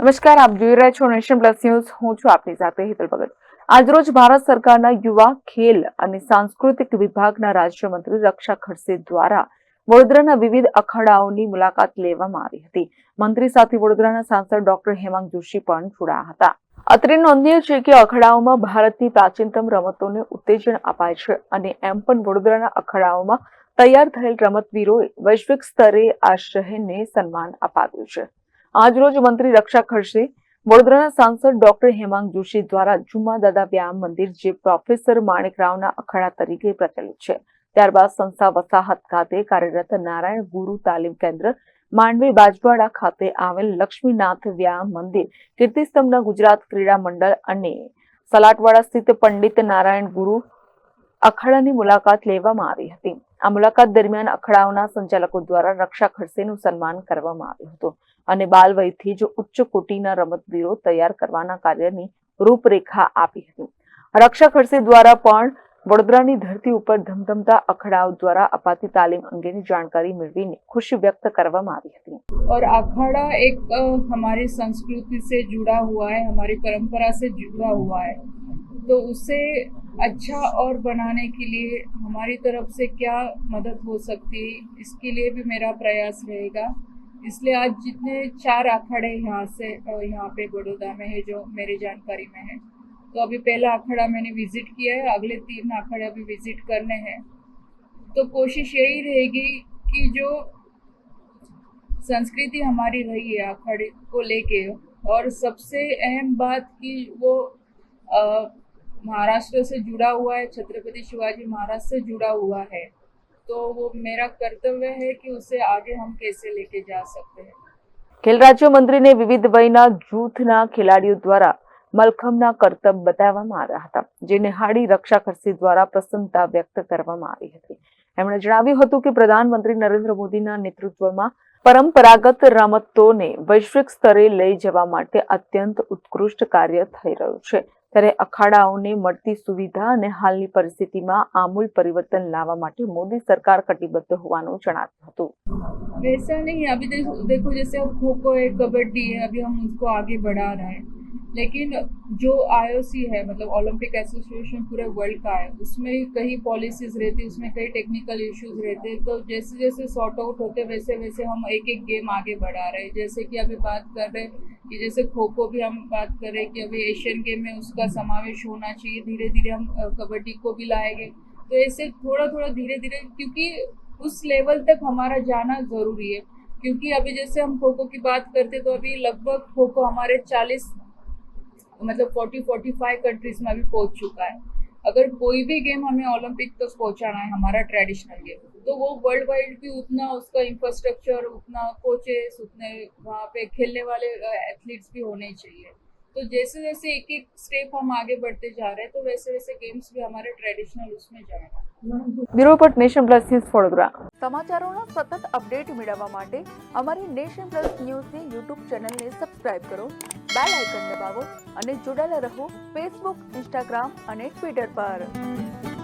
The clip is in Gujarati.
નમસ્કાર, આપ જોઈ રહ્યા છો નેશન પ્લસ ન્યૂઝ. હું છું આપની સાથે હેતલ ભગત. આજરોજ ભારત સરકારના યુવા, ખેલ અને સાંસ્કૃતિક વિભાગના રાજ્યમંત્રી રક્ષા ખડસે દ્વારા વડોદરાના વિવિધ અખાડાઓની મુલાકાત લેવામાં આવી હતી. મંત્રી સાથે વડોદરાના સાંસદ ડોક્ટર હેમાંગ જોશી પણ જોડાયા હતા. અત્રે નોંધનીય છે કે અખાડાઓમાં ભારતની પ્રાચીનતમ રમતોને ઉત્તેજન અપાય છે અને એમ પણ વડોદરાના અખાડાઓમાં તૈયાર થયેલ રમતવીરોએ વૈશ્વિક સ્તરે આ શહેરને સન્માન અપાવ્યું છે. આજરોજ મંત્રી રક્ષા ખડસે વડોદરાના સાંસદ ડોક્ટર હેમાંગ જોશી દ્વારા જુમ્મા દાદા વ્યાયામ મંદિર, જે પ્રોફેસર માણેકરાવના અખાડા તરીકે પ્રચલિત છે. ત્યારબાદ સંસ્થા વસાહત ખાતે કાર્યરત નારાયણ ગુરુ તાલીમ કેન્દ્ર, માંડવી બાજવાડા ખાતે આવેલ લક્ષ્મીનાથ વ્યાયામ મંદિર, કીર્તિસ્તંભના ગુજરાત ક્રીડા મંડળ અને સલાટવાડા સ્થિત પંડિત નારાયણ ગુરુ અખાડાની મુલાકાત લેવામાં આવી હતી. આ મુલાકાત દરમિયાન અખાડાઓના સંચાલકો દ્વારા રક્ષા ખડસેનું સન્માન કરવામાં આવ્યું હતું અને બાલવયથી જ ઉચ્ચ કોટીના રમતવીરો તૈયાર કરવાના કાર્યની રૂપરેખા આપી હતી રક્ષા ખડસે દ્વારા પણ વડોદરાની ધરતી ઉપર ધમધમતા અખાડાઓ દ્વારા અપાતી તાલીમ અંગેની જાણકારી મેળવીને ખુશી વ્યક્ત કરવામાં આવી હતી और अखाड़ा एक अ, हमारी संस्कृति से जुड़ा हुआ है हमारी परंपरा से जुड़ा हुआ है तो उसे अच्छा और बनाने के लिए हमारी तरफ़ से क्या मदद हो सकती है इसके लिए भी मेरा प्रयास रहेगा। इसलिए आज जितने चार अखाड़े यहाँ से यहाँ पे बड़ौदा में है जो मेरी जानकारी में है तो अभी पहला अखाड़ा मैंने विज़िट किया है अगले तीन अखाड़े अभी विज़िट करने हैं। तो कोशिश यही रहेगी कि जो संस्कृति हमारी रही है अखाड़े को लेके और सबसे अहम बात कि वो अ, महाराष्ट्र से जुड़ा हुआ है छत्रपति शिवाजी महाराज से जुड़ा हुआ है तो वो मेरा कर्तव्य है कि उसे आगे हम कैसे लेके जा सकते हैं ખેલ રાજ્યમંત્રીને વિવિધ વયના જૂથના ખેલાડીઓ દ્વારા મલખમના કરતબ બતાવવામાં આવ્યા હતા જે નિહાળી રક્ષા ખડસે દ્વારા પ્રસન્નતા વ્યક્ત કરવામાં આવી હતી એમણે જણાવ્યું હતું કે પ્રધાનમંત્રી નરેન્દ્ર મોદીના નેતૃત્વમાં પરંપરાગત રમતોને વૈશ્વિક સ્તરે લઈ જવા માટે અત્યંત ઉત્કૃષ્ટ કાર્ય થઈ રહ્યું છે ત્યારે અખાડાઓને મળતી સુવિધા અને હાલની પરિસ્થિતિમાં આમૂલ પરિવર્તન લાવવા માટે મોદી સરકાર કટિબદ્ધ હોવાનું જણાવ્યું હતું वैसा नहीं अभी देखो देखो जैसे अब खो खो है कबड्डी है अभी हम उसको आगे बढ़ा रहे हैं लेकिन जो आईओसी है मतलब ओलंपिक एसोसिएशन पूरे वर्ल्ड का है, उसमें कई पॉलिसीज़ रहती है उसमें कई टेक्निकल इश्यूज़ रहते हैं तो जैसे जैसे सॉर्ट आउट होते, वैसे वैसे हम एक एक गेम आगे बढ़ा रहे हैं। जैसे कि अभी बात कर रहे कि जैसे खो खो भी हम बात कर रहे हैं कि अभी एशियन गेम में उसका समावेश होना चाहिए धीरे धीरे हम कबड्डी को भी लाएँगे। तो ऐसे थोड़ा थोड़ा धीरे धीरे क्योंकि उस लेवल तक हमारा जाना ज़रूरी है। क्योंकि अभी जैसे हम खो खो की बात करते तो अभी लगभग खो खो हमारे चालीस मतलब फोर्टी फोर्टी फाइव कंट्रीज़ में अभी पहुँच चुका है। अगर कोई भी गेम हमें ओलंपिक तक पहुंचाना है, हमारा ट्रेडिशनल गेम तो वो वर्ल्ड वाइड भी उतना उसका इंफ्रास्ट्रक्चर उतना कोचेस उतने वहाँ पे खेलने वाले एथलीट्स भी होने चाहिए। तो जैसे जैसे एक एक स्टेप हम आगे बढ़ते जा रहे हैं तो वैसे वैसे गेम्स भी हमारे ट्रेडिशनल उसमें जाएगा bureau report nation plus news Vadodara સમાચારોના સતત અપડેટ મેળવવા માટે અમારી નેશન પ્લસ ન્યૂઝની યુટ્યુબ ચેનલને સબસ્ક્રાઇબ કરો બેલ આઇકન દબાવો અને જોડાયેલા રહો ફેસબુક ઇન્સ્ટાગ્રામ અને ટ્વિટર પર